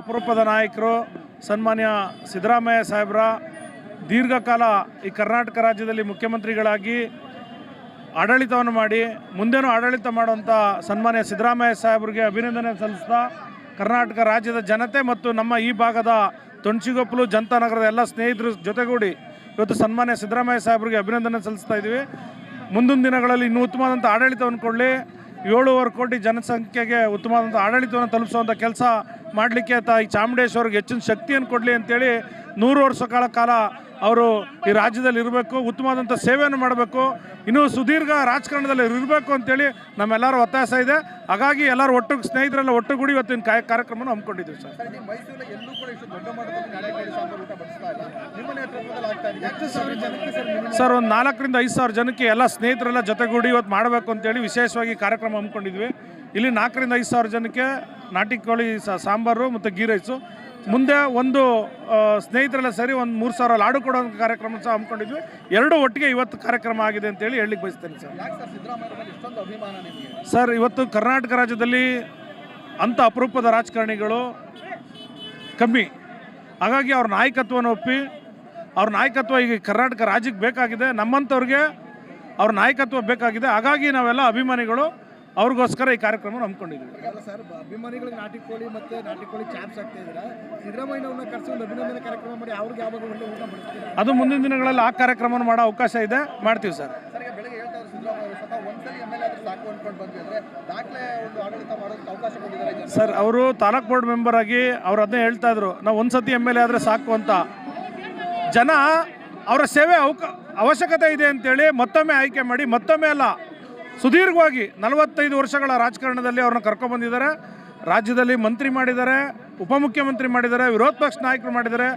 ಅಪರೂಪದ ನಾಯಕರು ಸನ್ಮಾನ್ಯ ಸಿದ್ದರಾಮಯ್ಯ ಸಾಹೇಬರ, ದೀರ್ಘಕಾಲ ಈ ಕರ್ನಾಟಕ ರಾಜ್ಯದಲ್ಲಿ ಮುಖ್ಯಮಂತ್ರಿಗಳಾಗಿ ಆಡಳಿತವನ್ನು ಮಾಡಿ, ಮುಂದೇನೂ ಆಡಳಿತ ಮಾಡುವಂಥ ಸನ್ಮಾನ್ಯ ಸಿದ್ದರಾಮಯ್ಯ ಸಾಹೇಬರಿಗೆ ಅಭಿನಂದನೆ ಸಲ್ಲಿಸ್ತಾ ಕರ್ನಾಟಕ ರಾಜ್ಯದ ಜನತೆ ಮತ್ತು ನಮ್ಮ ಈ ಭಾಗದ ತೊಣಚಿಗೊಪ್ಪಲು ಜನತಾನಗರದ ಎಲ್ಲ ಸ್ನೇಹಿತರ ಜೊತೆಗೂಡಿ ಇವತ್ತು ಸನ್ಮಾನ್ಯ ಸಿದ್ದರಾಮಯ್ಯ ಸಾಹೇಬರಿಗೆ ಅಭಿನಂದನೆ ಸಲ್ಲಿಸ್ತಾ ಇದ್ದೀವಿ. ಮುಂದಿನ ದಿನಗಳಲ್ಲಿ ಇನ್ನೂ ಉತ್ತಮವಾದಂಥ ಆಡಳಿತವನ್ನು ಕೊಡಲಿ. ಏಳೂವರೆ ಕೋಟಿ ಜನಸಂಖ್ಯೆಗೆ ಉತ್ತಮವಾದಂಥ ಆಡಳಿತವನ್ನು ತಲುಪಿಸುವಂಥ ಕೆಲಸ ಮಾಡಲಿಕ್ಕೆ ತಾಯಿ ಚಾಮುಂಡೇಶ್ವರಿಗೆ ಹೆಚ್ಚಿನ ಶಕ್ತಿಯನ್ನು ಕೊಡಲಿ ಅಂತೇಳಿ ನೂರು ವರ್ಷಗಳ ಕಾಲ ಅವರು ಈ ರಾಜ್ಯದಲ್ಲಿ ಇರಬೇಕು ಉತ್ತಮವಾದಂಥ ಸೇವೆಯನ್ನು ಮಾಡಬೇಕು ಇನ್ನೂ ಸುದೀರ್ಘ ರಾಜಕಾರಣದಲ್ಲಿ ಇರಬೇಕು ಅಂತೇಳಿ ನಮ್ಮೆಲ್ಲರ ಒತ್ತಾಸ ಇದೆ. ಹಾಗಾಗಿ ಎಲ್ಲರೂ ಒಟ್ಟು ಸ್ನೇಹಿತರೆಲ್ಲ ಒಟ್ಟುಗೂಡಿ ಇವತ್ತಿನ ಕಾಯ ಕಾರ್ಯಕ್ರಮವನ್ನು ಹಮ್ಮಿಕೊಂಡಿದ್ದೀವಿ ಸರ್. ಸರ್ ಒಂದು ನಾಲ್ಕರಿಂದ ಐದು ಸಾವಿರ ಜನಕ್ಕೆ ಎಲ್ಲ ಸ್ನೇಹಿತರೆಲ್ಲ ಜೊತೆಗೂಡಿ ಇವತ್ತು ಮಾಡಬೇಕು ಅಂತೇಳಿ ವಿಶೇಷವಾಗಿ ಕಾರ್ಯಕ್ರಮ ಹಮ್ಮಿಕೊಂಡಿದ್ವಿ. ಇಲ್ಲಿ ನಾಲ್ಕರಿಂದ ಐದು ಸಾವಿರ ಜನಕ್ಕೆ ನಾಟಿ ಕೋಳಿ ಸಾಂಬಾರು ಮತ್ತು ಗೀ ರೈಸು. ಮುಂದೆ ಒಂದು ಸ್ನೇಹಿತರೆಲ್ಲ ಸರಿ ಒಂದು ಮೂರು ಸಾವಿರ ಲಾಡು ಕೊಡೋ ಕಾರ್ಯಕ್ರಮ ಸಹ ಹಮ್ಮಿಕೊಂಡಿದ್ವಿ. ಎರಡು ಒಟ್ಟಿಗೆ ಇವತ್ತು ಕಾರ್ಯಕ್ರಮ ಆಗಿದೆ ಅಂತೇಳಿ ಹೇಳಲಿಕ್ಕೆ ಬಯಸ್ತೇನೆ ಸರ್. ಸರ್ ಇವತ್ತು ಕರ್ನಾಟಕ ರಾಜ್ಯದಲ್ಲಿ ಅಂಥ ಅಪರೂಪದ ರಾಜಕಾರಣಿಗಳು ಕಮ್ಮಿ. ಹಾಗಾಗಿ ಅವ್ರ ನಾಯಕತ್ವನ ಒಪ್ಪಿ ಅವ್ರ ನಾಯಕತ್ವ ಈಗ ಕರ್ನಾಟಕ ರಾಜ್ಯಕ್ಕೆ ಬೇಕಾಗಿದೆ. ನಮ್ಮಂಥವ್ರಿಗೆ ಅವ್ರ ನಾಯಕತ್ವ ಬೇಕಾಗಿದೆ. ಹಾಗಾಗಿ ನಾವೆಲ್ಲ ಅಭಿಮಾನಿಗಳು ಅವ್ರಿಗೋಸ್ಕರ ಈ ಕಾರ್ಯಕ್ರಮ ಹಮ್ಮಿಕೊಂಡಿದ್ದೀವಿ. ಸರ್ ಅಭಿಮಾನಿಗಳಿಗೆ ನಾಟಿ ಕೋಳಿ ಮತ್ತೆ ನಾಟಿ ಕೋಳಿ ಚಾಪ್ಸ್ ಆಗ್ತಾ ಇದ್ದೀರಾ? ಸಿದ್ದರಾಮಯ್ಯನವ್ರನ್ನ ಕರೆಸಿ ಒಂದು ಅಭಿನಂದನೆ ಕಾರ್ಯಕ್ರಮ ಮಾಡಿ ಅವ್ರಿಗೆ ಯಾವಾಗ ಒಳ್ಳೆ ಊಟ ಬಡಿಸ್ತೀರಾ ಅದು ಮುಂದಿನ ದಿನಗಳಲ್ಲಿ ಆ ಕಾರ್ಯಕ್ರಮವನ್ನು ಮಾಡೋ ಅವಕಾಶ ಇದೆ ಮಾಡ್ತೀವಿ ಸರ್. ಬೆಳಗ್ಗೆ ಹೇಳ್ತಾ ಸರ್ ಅವರು ತಾಲೂಕ್ ಬೋರ್ಡ್ ಮೆಂಬರ್ ಆಗಿ ಅವ್ರು ಅದನ್ನೇ ಹೇಳ್ತಾ ಇದ್ರು ನಾವು ಒಂದ್ಸತಿ ಎಂ ಎಲ್ ಎ ಆದರೆ ಸಾಕು ಅಂತ. ಜನ ಅವರ ಸೇವೆ ಅವಕ ಅವಶ್ಯಕತೆ ಇದೆ ಅಂತೇಳಿ ಮತ್ತೊಮ್ಮೆ ಆಯ್ಕೆ ಮಾಡಿ ಮತ್ತೊಮ್ಮೆ ಅಲ್ಲ ಸುದೀರ್ಘವಾಗಿ ನಲವತ್ತೈದು ವರ್ಷಗಳ ರಾಜಕಾರಣದಲ್ಲಿ ಅವ್ರನ್ನ ಕರ್ಕೊಂಡ್ಬಂದಿದ್ದಾರೆ ರಾಜ್ಯದಲ್ಲಿ ಮಂತ್ರಿ ಮಾಡಿದ್ದಾರೆ ಉಪಮುಖ್ಯಮಂತ್ರಿ ಮಾಡಿದ್ದಾರೆ ವಿರೋಧ ಪಕ್ಷ ನಾಯಕರು ಮಾಡಿದ್ದಾರೆ.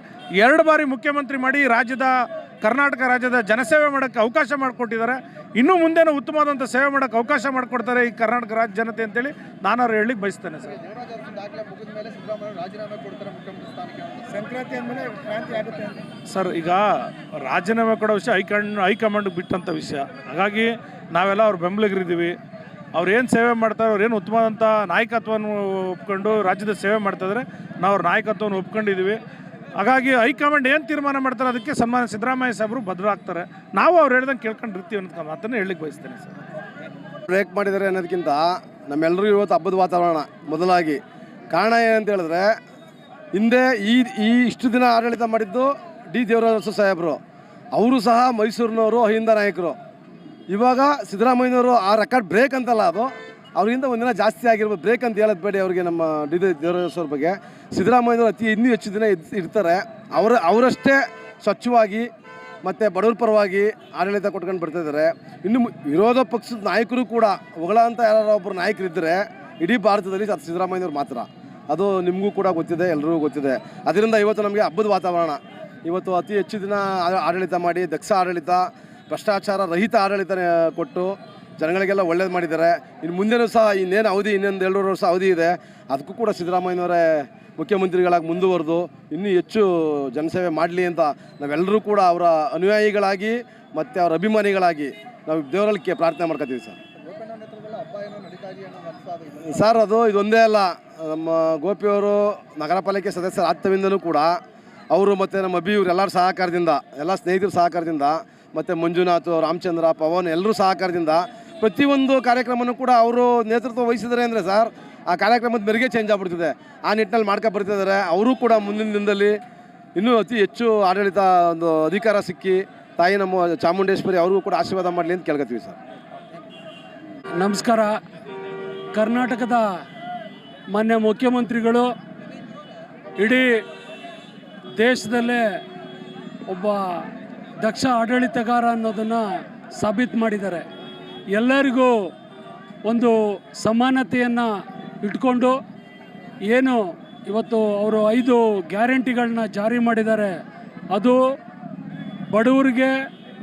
ಎರಡು ಬಾರಿ ಮುಖ್ಯಮಂತ್ರಿ ಮಾಡಿ ರಾಜ್ಯದ ಕರ್ನಾಟಕ ರಾಜ್ಯದ ಜನಸೇವೆ ಮಾಡೋಕ್ಕೆ ಅವಕಾಶ ಮಾಡಿಕೊಟ್ಟಿದ್ದಾರೆ. ಇನ್ನೂ ಮುಂದೇನೂ ಉತ್ತಮವಾದಂಥ ಸೇವೆ ಮಾಡೋಕ್ಕೆ ಅವಕಾಶ ಮಾಡಿಕೊಡ್ತಾರೆ ಈ ಕರ್ನಾಟಕ ರಾಜ್ಯ ಜನತೆ ಅಂತೇಳಿ ನಾನು ಅವ್ರು ಹೇಳಿ ಬಯಸ್ತೇನೆ ಸರ್. ಸರ್ ಈಗ ರಾಜೀನಾಮೆ ಕೊಡೋ ವಿಷಯ ಹೈಕಂಡ್ ಹೈಕಮಾಂಡ್ ಬಿಟ್ಟಂಥ ವಿಷಯ. ಹಾಗಾಗಿ ನಾವೆಲ್ಲ ಅವ್ರ ಬೆಂಬಲಿಗರಿದ್ದೀವಿ. ಅವ್ರು ಏನು ಸೇವೆ ಮಾಡ್ತಾರೆ, ಅವ್ರು ಏನು ಉತ್ತಮವಾದಂಥ ನಾಯಕತ್ವವನ್ನು ಒಪ್ಕೊಂಡು ರಾಜ್ಯದ ಸೇವೆ ಮಾಡ್ತಾಯಿದ್ರೆ ನಾವು ಅವ್ರ ನಾಯಕತ್ವವನ್ನು ಒಪ್ಕೊಂಡಿದ್ದೀವಿ ಹಾಗಾಗಿ ಹೈಕಮಾಂಡ್ ಏನು ತೀರ್ಮಾನ ಮಾಡ್ತಾರೆ ಅದಕ್ಕೆ ಸನ್ಮಾನ ಸಿದ್ದರಾಮಯ್ಯ ಸಾಹೇಬರು ಭದ್ರಾಗ್ತಾರೆ ನಾವು ಅವ್ರು ಹೇಳ್ದಂಗೆ ಕೇಳ್ಕೊಂಡಿರ್ತೀವಿ ಅನ್ನೋದು ಮಾತನ್ನು ಹೇಳಲಿಕ್ಕೆ ಬಯಸ್ತೇನೆ ಸರ್. ಬ್ರೇಕ್ ಮಾಡಿದ್ದಾರೆ ಅನ್ನೋದಕ್ಕಿಂತ ನಮ್ಮೆಲ್ಲರಿಗೂ ಇವತ್ತು ಹಬ್ಬದ ವಾತಾವರಣ ಮೊದಲಾಗಿ. ಕಾರಣ ಏನಂತ ಹೇಳಿದ್ರೆ, ಹಿಂದೆ ಈ ಈ ಇಷ್ಟು ದಿನ ಆಡಳಿತ ಮಾಡಿದ್ದು ಡಿ ದೇವರಾಜ ಸಾಹೇಬರು. ಅವರು ಸಹ ಮೈಸೂರಿನವರು ಅಹಿಂದ ನಾಯಕರು. ಇವಾಗ ಸಿದ್ದರಾಮಯ್ಯನವರು ಆ ರೆಕಾರ್ಡ್ ಬ್ರೇಕ್ ಅಂತಲ್ಲ ಅದು, ಅವ್ರಿಗಿಂತ ಒಂದಿನ ಜಾಸ್ತಿ ಆಗಿರ್ಬೋದು. ಬ್ರೇಕ್ ಅಂತ ಹೇಳೋದು ಬೇಡಿ ಅವರಿಗೆ ನಮ್ಮ ಡಿ ದೇವರಾಜ ಬಗ್ಗೆ. ಸಿದ್ದರಾಮಯ್ಯನವರು ಅತಿ ಇನ್ನೂ ಹೆಚ್ಚು ದಿನ ಇರ್ತಾರೆ. ಅವರ, ಅವರಷ್ಟೇ ಸ್ವಚ್ಛವಾಗಿ ಮತ್ತು ಬಡವರ ಪರವಾಗಿ ಆಡಳಿತ ಕೊಟ್ಕೊಂಡು ಬರ್ತಿದ್ದಾರೆ ಇನ್ನು ವಿರೋಧ ಪಕ್ಷದ ನಾಯಕರು ಕೂಡ, ಹೊಗಳ ಅಂತ ಯಾರು ಒಬ್ಬರು ನಾಯಕರಿದ್ದರೆ ಇಡೀ ಭಾರತದಲ್ಲಿ ಅದು ಸಿದ್ದರಾಮಯ್ಯವ್ರು ಮಾತ್ರ. ಅದು ನಿಮಗೂ ಕೂಡ ಗೊತ್ತಿದೆ ಎಲ್ಲರಿಗೂ ಗೊತ್ತಿದೆ. ಅದರಿಂದ ಇವತ್ತು ನಮಗೆ ಹಬ್ಬದ ವಾತಾವರಣ. ಇವತ್ತು ಅತಿ ಹೆಚ್ಚು ದಿನ ಆಡಳಿತ ಮಾಡಿ ದಕ್ಷ ಆಡಳಿತ ಭ್ರಷ್ಟಾಚಾರ ರಹಿತ ಆಡಳಿತ ಕೊಟ್ಟು ಜನಗಳಿಗೆಲ್ಲ ಒಳ್ಳೇದು ಮಾಡಿದ್ದಾರೆ. ಇನ್ನು ಮುಂದೆನೂ ಸಹ ಇನ್ನೇನು ಅವಧಿ ಇನ್ನೊಂದು ಎರಡು ವರ್ಷ ಅವಧಿ ಇದೆ. ಅದಕ್ಕೂ ಕೂಡ ಸಿದ್ದರಾಮಯ್ಯನವರೇ ಮುಖ್ಯಮಂತ್ರಿಗಳಾಗಿ ಮುಂದುವರೆದು, ಇನ್ನೂ ಹೆಚ್ಚು ಜನಸೇವೆ ಮಾಡಲಿ ಅಂತ ನಾವೆಲ್ಲರೂ ಕೂಡ ಅವರ ಅನುಯಾಯಿಗಳಾಗಿ ಮತ್ತು ಅವರ ಅಭಿಮಾನಿಗಳಾಗಿ ನಾವು ದೇವರಲ್ಲಿ ಪ್ರಾರ್ಥನೆ ಮಾಡ್ಕೊತೀವಿ ಸರ್. ಸರ್, ಅದು ಇದೊಂದೇ ಅಲ್ಲ. ನಮ್ಮ ಗೋಪಿಯವರು ನಗರ ಪಾಲಿಕೆ ಸದಸ್ಯರ ಆತ್ಮವಿಂದನೂ ಕೂಡ, ಅವರು ಮತ್ತು ನಮ್ಮ ಅಭಿ ಎಲ್ಲರ ಸಹಕಾರದಿಂದ, ಎಲ್ಲ ಸ್ನೇಹಿತರ ಸಹಕಾರದಿಂದ ಮತ್ತು ಮಂಜುನಾಥ್, ರಾಮಚಂದ್ರ, ಪವನ್ ಎಲ್ಲರೂ ಸಹಕಾರದಿಂದ ಪ್ರತಿಯೊಂದು ಕಾರ್ಯಕ್ರಮನೂ ಕೂಡ ಅವರು ನೇತೃತ್ವ ವಹಿಸಿದರೆ ಅಂದರೆ ಸರ್, ಆ ಕಾರ್ಯಕ್ರಮದ ಮೆರಿಗೆ ಚೇಂಜ್ ಆಗ್ಬಿಡ್ತಿದೆ. ಆ ನಿಟ್ಟಿನಲ್ಲಿ ಮಾಡ್ಕೊ ಬರ್ತಿದ್ದಾರೆ ಅವರು ಕೂಡ ಮುಂದಿನ ದಿನದಲ್ಲಿ ಇನ್ನೂ ಅತಿ ಹೆಚ್ಚು ಆಡಳಿತ ಒಂದು ಅಧಿಕಾರ ಸಿಕ್ಕಿ ತಾಯಿ ನಮ್ಮ ಚಾಮುಂಡೇಶ್ವರಿ ಅವ್ರಿಗೂ ಕೂಡ ಆಶೀರ್ವಾದ ಮಾಡಲಿ ಅಂತ ಕೇಳ್ಕೊತೀವಿ ಸರ್. ನಮಸ್ಕಾರ. ಕರ್ನಾಟಕದ ಮಾನ್ಯ ಮುಖ್ಯಮಂತ್ರಿಗಳು, ಇಡೀ ದೇಶದಲ್ಲೇ ಒಬ್ಬ ದಕ್ಷ ಆಡಳಿತಗಾರ ಅನ್ನೋದನ್ನು ಸಾಬೀತು ಮಾಡಿದ್ದಾರೆ. ಎಲ್ಲರಿಗೂ ಒಂದು ಸಮಾನತೆಯನ್ನು ಇಟ್ಕೊಂಡು ಏನು ಇವತ್ತು ಅವರು ಐದು ಗ್ಯಾರಂಟಿಗಳನ್ನ ಜಾರಿ ಮಾಡಿದ್ದಾರೆ. ಅದು ಬಡವರಿಗೆ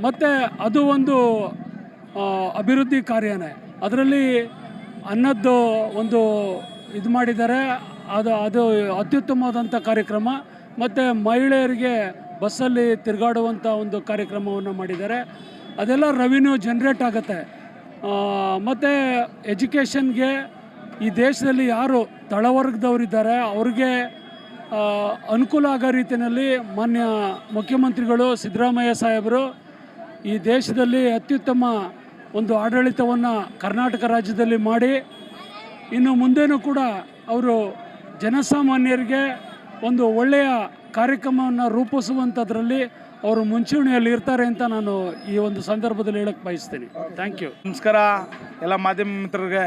ಮತ್ತು ಅದು ಒಂದು ಅಭಿವೃದ್ಧಿ ಕಾರ್ಯನೇ. ಅದರಲ್ಲಿ ಅನ್ನದ್ದು ಒಂದು ಇದು ಮಾಡಿದ್ದಾರೆ. ಅದು ಅದು ಅತ್ಯುತ್ತಮವಾದಂಥ ಕಾರ್ಯಕ್ರಮ. ಮತ್ತು ಮಹಿಳೆಯರಿಗೆ ಬಸ್ಸಲ್ಲಿ ತಿರುಗಾಡುವಂಥ ಒಂದು ಕಾರ್ಯಕ್ರಮವನ್ನು ಮಾಡಿದ್ದಾರೆ. ಅದೆಲ್ಲ ರೆವಿನ್ಯೂ ಜನ್ರೇಟ್ ಆಗುತ್ತೆ. ಮತ್ತು ಎಜುಕೇಷನ್ಗೆ ಈ ದೇಶದಲ್ಲಿ ಯಾರು ತಳವರ್ಗದವರಿದ್ದಾರೆ, ಅವ್ರಿಗೆ ಅನುಕೂಲ ಆಗೋ ರೀತಿಯಲ್ಲಿ ಮಾನ್ಯ ಮುಖ್ಯಮಂತ್ರಿಗಳು ಸಿದ್ದರಾಮಯ್ಯ ಸಾಹೇಬರು ಈ ದೇಶದಲ್ಲಿ ಅತ್ಯುತ್ತಮ ಒಂದು ಆಡಳಿತವನ್ನು ಕರ್ನಾಟಕ ರಾಜ್ಯದಲ್ಲಿ ಮಾಡಿ, ಇನ್ನು ಮುಂದೇನೂ ಕೂಡ ಅವರು ಜನಸಾಮಾನ್ಯರಿಗೆ ಒಂದು ಒಳ್ಳೆಯ ಕಾರ್ಯಕ್ರಮವನ್ನು ರೂಪಿಸುವಂಥದ್ರಲ್ಲಿ ಅವರು ಮುಂಚೂಣಿಯಲ್ಲಿ ಇರ್ತಾರೆ ಅಂತ ನಾನು ಈ ಒಂದು ಸಂದರ್ಭದಲ್ಲಿ ಹೇಳಕ್ಕೆ ಬಯಸ್ತೀನಿ. ಥ್ಯಾಂಕ್ ಯು ನಮಸ್ಕಾರ. ಎಲ್ಲ ಮಾಧ್ಯಮ ಮಿತ್ರರಿಗೆ,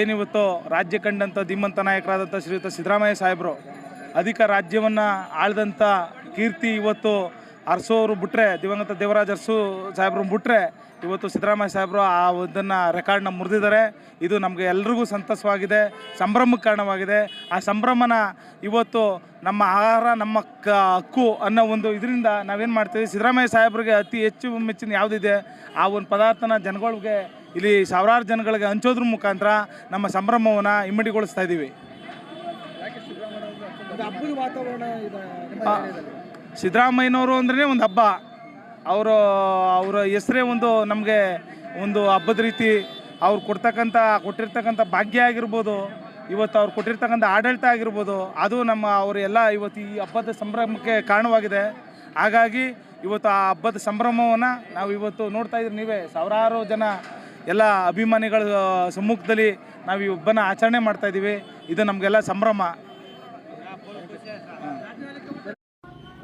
ಏನಿವತ್ತು ರಾಜ್ಯ ಕಂಡಂಥ ಧೀಮಂತ ನಾಯಕರಾದಂಥ ಶ್ರೀಯುತ ಸಿದ್ದರಾಮಯ್ಯ ಸಾಹೇಬರು, ಅಧಿಕ ರಾಜ್ಯವನ್ನು ಆಳ್ದಂಥ ಕೀರ್ತಿ ಇವತ್ತು ಅರಸೋರು ಬಿಟ್ಟರೆ ದಿವಂಗತ ದೇವರಾಜ್ ಅರಸು ಸಾಹೇಬ್ರು ಬಿಟ್ಟರೆ ಇವತ್ತು ಸಿದ್ದರಾಮಯ್ಯ ಸಾಹೇಬರು ಆ ಇದನ್ನು ರೆಕಾರ್ಡ್ನ ಮುರಿದಿದ್ದಾರೆ. ಇದು ನಮಗೆ ಎಲ್ರಿಗೂ ಸಂತಸವಾಗಿದೆ ಸಂಭ್ರಮಕ್ಕೆ ಕಾರಣವಾಗಿದೆ. ಆ ಸಂಭ್ರಮನ ಇವತ್ತು ನಮ್ಮ ಆಹಾರ ನಮ್ಮ ಕ ಹಕ್ಕು ಅನ್ನೋ ಒಂದು ಇದರಿಂದ ನಾವೇನು ಮಾಡ್ತೀವಿ? ಸಿದ್ದರಾಮಯ್ಯ ಸಾಹೇಬ್ರಿಗೆ ಅತಿ ಹೆಚ್ಚು ಮೆಚ್ಚಿನ ಯಾವುದಿದೆ? ಆ ಒಂದು ಪದಾರ್ಥನ ಜನಗಳಿಗೆ ಇಲ್ಲಿ ಸಾವಿರಾರು ಜನಗಳಿಗೆ ಹಂಚೋದ್ರ ಮುಖಾಂತರ ನಮ್ಮ ಸಂಭ್ರಮವನ್ನು ಇಮ್ಮಡಿಗೊಳಿಸ್ತಾ ಇದ್ದೀವಿ ಸಿದ್ದರಾಮಯ್ಯನವರು ಅಂದ್ರೆ ಒಂದು ಹಬ್ಬ. ಅವರು, ಅವರ ಹೆಸರೇ ಒಂದು ನಮಗೆ ಒಂದು ಹಬ್ಬದ ರೀತಿ ಅವ್ರು ಕೊಡ್ತಕ್ಕಂಥ, ಕೊಟ್ಟಿರ್ತಕ್ಕಂಥ ಭಾಗ್ಯ ಆಗಿರ್ಬೋದು, ಇವತ್ತು ಅವ್ರು ಕೊಟ್ಟಿರ್ತಕ್ಕಂಥ ಆಡಳಿತ ಆಗಿರ್ಬೋದು, ಅದು ನಮ್ಮ ಅವರು ಎಲ್ಲ ಇವತ್ತು ಈ ಹಬ್ಬದ ಸಂಭ್ರಮಕ್ಕೆ ಕಾರಣವಾಗಿದೆ. ಹಾಗಾಗಿ ಇವತ್ತು ಆ ಹಬ್ಬದ ಸಂಭ್ರಮವನ್ನು ನಾವು ಇವತ್ತು ನೋಡ್ತಾ ಇದ್ರೆ ನೀವೇ ಸಾವಿರಾರು ಜನ ಎಲ್ಲ ಅಭಿಮಾನಿಗಳ ಸಮ್ಮುಖದಲ್ಲಿ ನಾವು ಈ ಹಬ್ಬನ ಆಚರಣೆ ಮಾಡ್ತಾಯಿದ್ದೀವಿ ಇದು ನಮಗೆಲ್ಲ ಸಂಭ್ರಮ.